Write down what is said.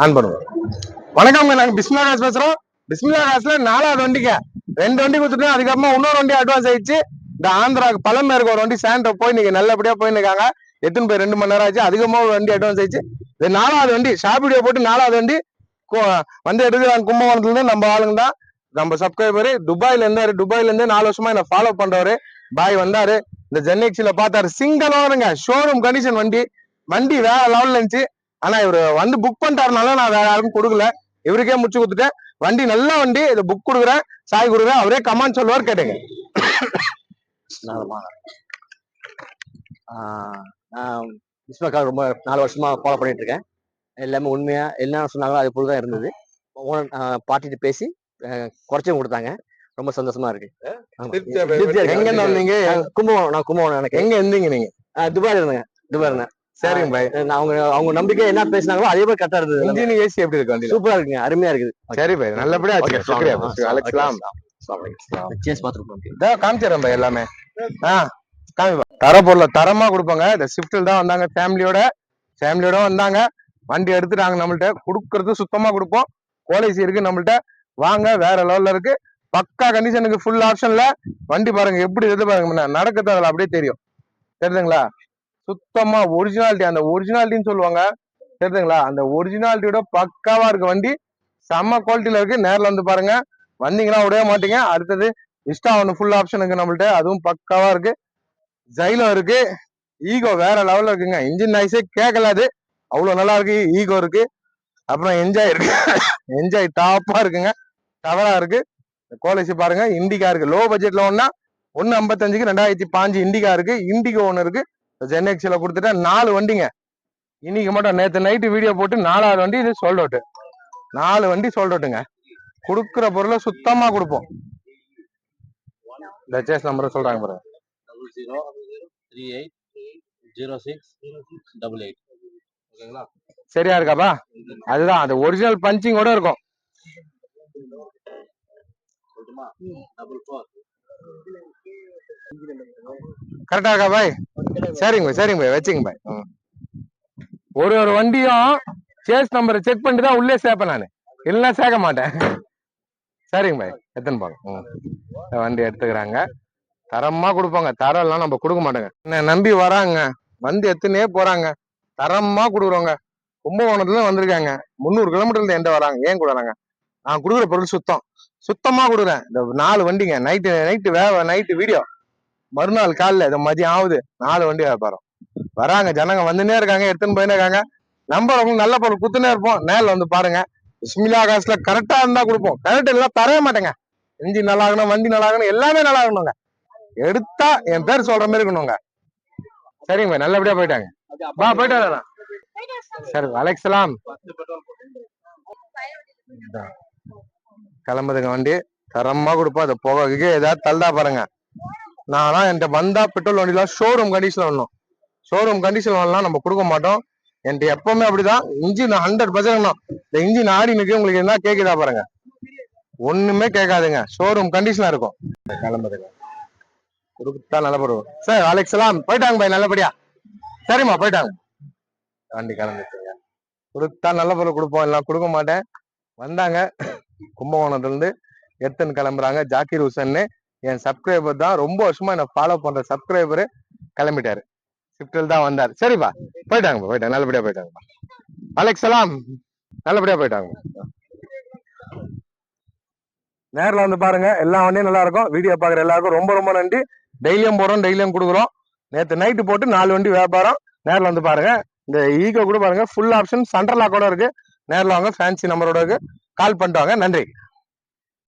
On பண்ணுவோம். வணக்கம்ங்க நாங்க பிஸ்மிலா காசு பேசுறோம். பிஸ்மிலா காசுல நாலாவது வண்டிங்க. ரெண்டு வண்டி கொடுத்துட்டோம் அதுக்கப்புறமா இன்னொரு வண்டி அட்வான்ஸ் ஆயிடுச்சு. இந்த ஆந்திராக்கு பழம் இருக்க ஒரு வண்டி சேண்டர் போய் நீங்க நல்லபடியா போயிருக்காங்க எத்தனை பேர் ரெண்டு மணி நேரம் ஆச்சு. அதிகமா ஒரு வண்டி அட்வான்ஸ் ஆயிடுச்சு. இது நாலாவது வண்டி ஷாப் வீடியோ போட்டு நாலாவது வண்டி வந்து எடுக்கிறாங்க. கும்பகோணத்துல இருந்து நம்ம ஆளுங்க தான். நம்ம சப்ஸ்கிரைபரு துபாயில இருந்தாரு. துபாயில இருந்து நாலு வருஷமா என்ன ஃபாலோ பண்றவரு. பாய் வந்தாரு. இந்த ஜென்எக்ஸில பார்த்தாரு. சிங்கிள் ஓனருங்க ஷோரூம் கண்டிஷன் வண்டி. வண்டி வேற லெவல்ல இருந்துச்சு. ஆனா இவரு வந்து புக் பண்ணிட்டாருனால நான் வேற யாருக்கும் கொடுக்கல. இவருக்கே முடிச்சு கொடுத்துட்டேன். வண்டி நல்ல வண்டி இதை புக் கொடுக்குறேன். சாய் கொடுக்குறேன். அவரே கமான் சொல்லுவார் கேட்டுங்க. நான் பிஸ்மக்காக ரொம்ப நாலு வருஷமா ஃபாலோ பண்ணிட்டு இருக்கேன். எல்லாமே உண்மையா என்ன சொன்னாங்களோ அது போல தான் இருந்தது. பார்ட்டிட்டு பேசி குறைச்சும் கொடுத்தாங்க. ரொம்ப சந்தோஷமா இருக்கு. எங்க இருந்து வந்தீங்க? கும்பகோணம் நான் கும்பகோணம் எனக்கு. எங்க இருந்தீங்க நீங்க? துபாயில் இருந்தேங்க. துபாய் இருந்தேன். சரிங்க பாய் அவங்க அவங்க நம்பிக்கை என்ன பேசினாங்களோ அதே மாதிரி கரெக்டா இருந்தது. இன்ஜின் ஏசி எப்படி இருக்கு வண்டியில? சூப்பரா இருக்குங்க அருமையா இருக்குது. சரி பாய் நல்லபடியா வச்சுக்க சுக்ரியா. அழைக்கலாம் சேஸ் பார்த்துருப்போம் இதோ காமிச்சிடறேன் பாய் எல்லாமே. ஆ காமிப்பா தர பொருளை தரமா கொடுப்பாங்க. இந்த ஷிஃப்டில் தான் வந்தாங்க ஃபேமிலியோட ஃபேமிலியோட வந்தாங்க. வண்டி எடுத்துட்டாங்க நம்மள்ட்ட. கொடுக்கறது சுத்தமா கொடுப்போம். கோலைசி இருக்கு நம்மள்ட்ட. வாங்க வேற லெவல்ல இருக்கு. பக்கா கண்டிஷனுக்கு ஃபுல் ஆப்ஷன்ல வண்டி பாருங்க எப்படி இருக்கு பாருங்க முன்ன. நடக்கிறது அதுல அப்படியே தெரியும். தெரியுதுங்களா? சுத்தமா ஒரிஜினாலிட்டி அந்த ஒரிஜினாலிட்டின்னு சொல்லுவாங்க. தெரியுதுங்களா? அந்த ஒரிஜினாலிட்டியோட பக்காவா இருக்க வண்டி செம்ம குவாலிட்டியில இருக்கு. நேரில் வந்து பாருங்க. வந்தீங்கன்னா விடவே மாட்டீங்க. அடுத்தது இஷ்டா ஒன்று ஃபுல் ஆப்ஷன் இருக்கு நம்மள்ட்ட. அதுவும் பக்காவா இருக்கு. ஜைலோ இருக்கு. ஈகோ வேற லெவல்ல இருக்குங்க. இன்ஜின் நாய்ஸே கேட்கலாது அவ்வளோ அவ்வளவு நல்லா இருக்கு. ஈகோ இருக்கு. அப்புறம் என்ஜாய் இருக்கு. என்ஜாய் டாப்பா இருக்குங்க. டவரா இருக்கு. கோலிசி பாருங்க. இண்டிகா இருக்கு. லோ பட்ஜெட்ல ஒன்னா ஒன்னு ஐம்பத்தஞ்சுக்கு ரெண்டாயிரத்தி பாஞ்சு இண்டிகா இருக்கு. இண்டிகோ ஒன்று இருக்கு. ஜென்எக்ஸ்ல கொடுத்துட்டா நாலு வண்டிங்க. இன்னைக்கு மட்டும் நேத்து நைட்டு வீடியோ போட்டு நாலாவது வண்டி இது சோல்ட் அவுட் நாலு வண்டி சோல்ட் அவுட்டுங்க கொடுக்குற பொருளை சுத்தமா கொடுப்போம். இந்த சேஸ் நம்பர் சொல்றாங்க பாருங்க. Double zero three eight zero six double eight ஓகேங்களா? சரியா இருக்காப்பா? அதுதான் அது ஒரிஜினல் பஞ்சிங்கோட இருக்கும். கரெக்டா இருக்கா பாய்? சரிங்க பாய் சரிங்க பாய் வச்சுங்க பாய். ம். ஒரு ஒரு வண்டியும் சேஸ் நம்பரை செக் பண்ணிட்டு தான் உள்ளே சேர்ப்பேன் நான். இல்லைன்னா சேர்க்க மாட்டேன். சரிங்க பாய் எத்தனை பாங்க. ம். வண்டி எடுத்துக்கிறாங்க. தரமா கொடுப்பாங்க. தரம் எல்லாம் நம்ம கொடுக்க மாட்டோங்க. என்ன நம்பி வராங்க. வந்து எத்தனையே போறாங்க. தரமா கொடுக்குறோங்க கும்பகோணத்துல வந்திருக்காங்க. முந்நூறு கிலோமீட்டர்ல இருந்து எந்த வராங்க. ஏன் கொடுக்குறாங்க நான் கொடுக்குற பொருள் சுத்தம். சுத்தமா கொடுக்குறேன். இந்த நாலு வண்டிங்க. நைட்டு நைட்டு வே நைட்டு வீடியோ. மறுநாள் காலில் இது மதியம் ஆகுது நாலு வண்டி வியாபாரம். வராங்க ஜனங்க வந்துனே இருக்காங்க எடுத்துன்னு போயினே இருக்காங்க. நம்பர் உங்களுக்கு நல்ல பொருள் குத்துனே இருப்போம். நேரில் வந்து பாருங்க. ஸ்மிலா காசுல கரெக்டா இருந்தா கொடுப்போம். கரெக்ட் இல்ல தரவே மாட்டேங்க. இன்ஜின் நல்லா ஆகணும் வண்டி நல்லா ஆகணும் எல்லாமே நல்லா ஆகணுங்க. எடுத்தா என் பேர் சொல்ற மாதிரி இருக்கணுங்க. சரிங்க பாய் நல்லபடியா போயிட்டாங்க. வா போயிட்டு வரலாம் சரி அலெக்ஸ்லாம் கிளம்புதுங்க வண்டி. தரமா கொடுப்போம். அது புகைக்கு ஏதாவது தள்ளா பாருங்க. நான்லாம் என்கிட்ட வந்தா பெட்ரோல் வண்டிலாம் ஷோரூம் கண்டிஷன் வரணும். ஷோரூம் கண்டிஷன் வரலாம் நம்ம கொடுக்க மாட்டோம். என்கிட்ட எப்பவுமே அப்படிதான். இன்ஜின் ஹண்ட்ரட் பர்சன்ட் இந்த இன்ஜின் ஆடினுக்கு உங்களுக்கு என்ன கேக்குதா பாருங்க. ஒண்ணுமே கேட்காதுங்க. ஷோரூம் கண்டிஷனா இருக்கும். கிளம்புதுங்க கொடுத்தா நல்ல சார் சார் எல்லாம் போயிட்டாங்க பாய் நல்லபடியா? சரிம்மா போயிட்டாங்க. வண்டி கிளம்பிச்சுங்க கொடுத்தா நல்ல பொருள் கொடுப்போம். எல்லாம் கொடுக்க மாட்டேன். வந்தாங்க. கும்பகோணத்துல இருந்து எடுத்துன்னு கிளம்புறாங்க. ஜாக்கிர் ஹுசன்னு என் சப்ஸ்கிரைபர் தான் ரொம்ப வருஷமா என்ன ஃபாலோ பண்ற சப்ஸ்கிரைபர் கிளம்பிட்டாரு. ஷிஃப்டில் தான் வந்தார். சரிப்பா. போயிட்டாங்கப்பா போயிட்டாங்க. நல்லபடியா போயிட்டாங்கப்பா. அலெக்ஸ் சலாம் நல்லபடியா போயிட்டாங்க நேர்ல வந்து பாருங்க. எல்லா வண்டியும் நல்லா இருக்கும். வீடியோ பாக்குற எல்லாருக்கும் ரொம்ப ரொம்ப நன்றி. டெய்லியும் போறோம் டெய்லியும் கொடுக்குறோம். நேத்து நைட்டு போட்டு நாலு வண்டி வியாபாரம். நேர்ல வந்து பாருங்க. இந்த ஈகோ கூட பாருங்க. ஃபுல் ஆப்ஷன் சென்ட்ரல் கூட இருக்கு. நேர்ல வாங்க ஃபேன்சி நம்பரோட இருக்கு. கால் பண்ணிட்டு வாங்க. நன்றி.